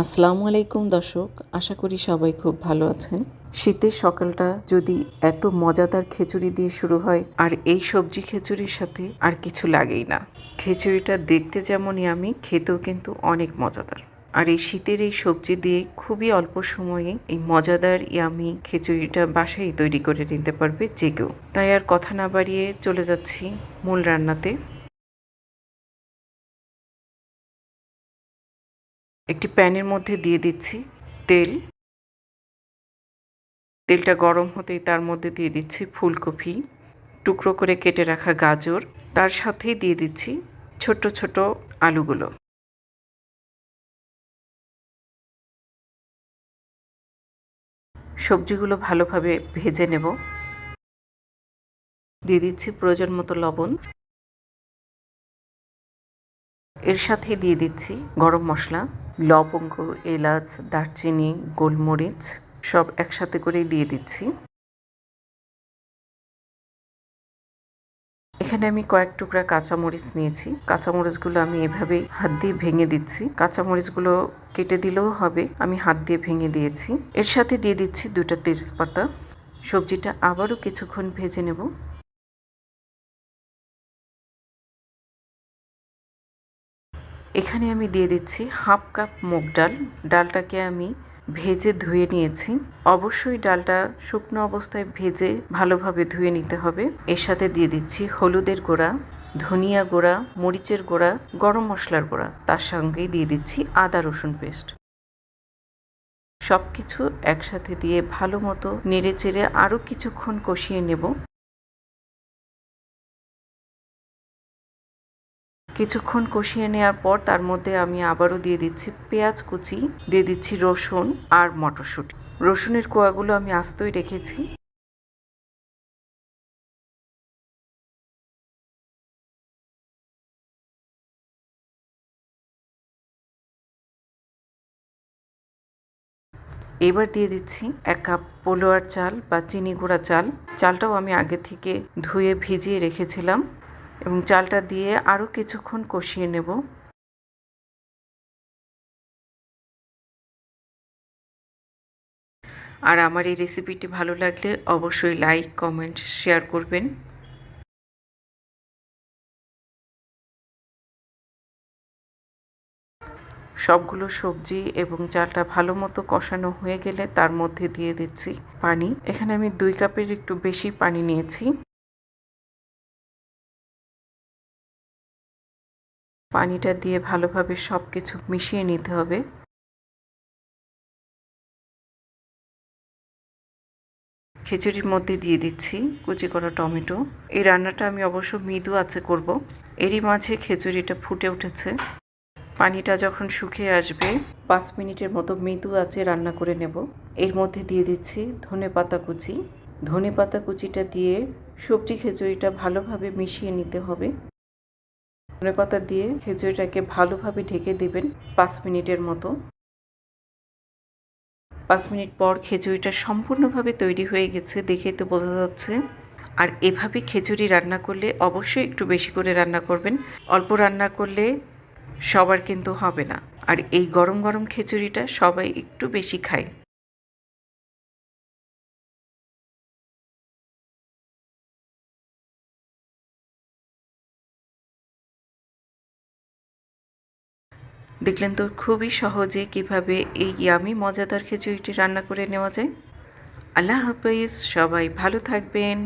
আসসালামু আলাইকুম দর্শক, আশা করি সবাই খুব ভালো আছেন। শীতের সকালটা যদি এত মজাদার খিচুড়ি দিয়ে শুরু হয়, আর এই সবজি খিচুড়ির সাথে আর কিছু লাগেই না। খিচুড়িটা দেখতে যেমনই আমি খেতেও কিন্তু অনেক মজাদার। আর এই শীতের এই সবজি দিয়ে খুবই অল্প সময়ে এই মজাদার ইয়ামি খিচুড়িটা বাসায় তৈরি করে নিতে পারবে যে কেউ। তাই আর কথা না বাড়িয়ে চলে যাচ্ছি মূল রান্নাতে। একটি প্যানের মধ্যে দিয়ে দিচ্ছি তেল। তেলটা গরম হতেই তার মধ্যে দিয়ে দিচ্ছি ফুলকপি, টুকরো করে কেটে রাখা গাজর, তার সাথেই দিয়ে দিচ্ছি ছোট ছোট আলুগুলো। সবজিগুলো ভালোভাবে ভেজে নেব। দিয়ে দিচ্ছি প্রয়োজন মতো লবণ। এর সাথে দিয়ে দিচ্ছি গরম মশলা, লবঙ্গ, এলাচ, দারচিনি, গোলমরিচ, সব একসাথে করেই দিয়ে দিচ্ছি। এখানে আমি কয়েক টুকরা কাঁচামরিচ নিয়েছি। কাঁচামরিচগুলো আমি এভাবেই হাত দিয়ে ভেঙে দিচ্ছি। কাঁচামরিচগুলো কেটে দিলেও হবে, আমি হাত দিয়ে ভেঙে দিয়েছি। এর সাথে দিয়ে দিচ্ছি দুটা তেজপাতা। সবজিটা আবারও কিছুক্ষণ ভেজে নেব। এখানে আমি দিয়ে দিচ্ছি হাফ কাপ মুগ ডাল। ডালটাকে আমি ভেজে ধুয়ে নিয়েছি। অবশ্যই ডালটা শুকনো অবস্থায় ভেজে ভালোভাবে ধুয়ে নিতে হবে। এর সাথে দিয়ে দিচ্ছি হলুদের গুঁড়া, ধনিয়া গুঁড়া, মরিচের গুঁড়া, গরম মশলার গুঁড়া। তার সঙ্গেই দিয়ে দিচ্ছি আদা রসুন পেস্ট। সব কিছু একসাথে দিয়ে ভালো মতো নেড়ে চেড়ে আরও কিছুক্ষণ কষিয়ে নেব। কিছুক্ষণ কষিয়ে নেওয়ার পর তার মধ্যে আমি আবারও দিয়ে দিচ্ছি পেঁয়াজ কুচি, দিয়ে দিচ্ছি রসুন আর মটরশুঁটি। রসুনের কোয়াগুলো আমি আস্তই রেখেছি। এবার দিয়ে দিচ্ছি এক কাপ পোলোয়ার চাল বা চিনি গুঁড়া চাল। চালটাও আমি আগে থেকে ধুয়ে ভিজিয়ে রেখেছিলাম। এবং চালটা দিয়ে আরও কিছুক্ষণ কষিয়ে নেব। আর আমার এই রেসিপিটি ভালো লাগলে অবশ্যই লাইক কমেন্ট শেয়ার করবেন। সবগুলো সবজি এবং চালটা ভালো মতো কষানো হয়ে গেলে তার মধ্যে দিয়ে দিচ্ছি পানি। এখানে আমি দুই কাপের একটু বেশি পানি নিয়েছি। পানিটা দিয়ে ভালোভাবে সব কিছু মিশিয়ে নিতে হবে। খিচুড়ির মধ্যে দিয়ে দিচ্ছি কুচি করা টমেটো। এই রান্নাটা আমি অবশ্য মৃদু আছে করব। এরই মাঝে খিচুড়িটা ফুটে উঠেছে। পানিটা যখন শুকিয়ে আসবে, পাঁচ মিনিটের মতো মৃদু আছে রান্না করে নেব। এর মধ্যে দিয়ে দিচ্ছি ধনে পাতা কুচি। ধনে পাতা কুচিটা দিয়ে সবজি খিচুড়িটা ভালোভাবে মিশিয়ে নিতে হবে। ধনে পাতা দিয়ে খিচুড়িটাকে ভালোভাবে ঢেকে দেবেন পাঁচ মিনিটের মতো। পাঁচ মিনিট পর খিচুড়িটা সম্পূর্ণভাবে তৈরি হয়ে গেছে দেখে তো বোঝা যাচ্ছে। আর এভাবে খিচুড়ি রান্না করলে অবশ্যই একটু বেশি করে রান্না করবেন। অল্প রান্না করলে সবার কিন্তু হবে না। আর এই গরম গরম খিচুড়িটা সবাই একটু বেশি খায়। দেখলেন তো খুবই সহজে কীভাবে এই ইয়ামি মজাদার খিচুড়িটি রান্না করে নেওয়া যায়। আল্লাহ হাফিজ, সবাই ভালো থাকবেন।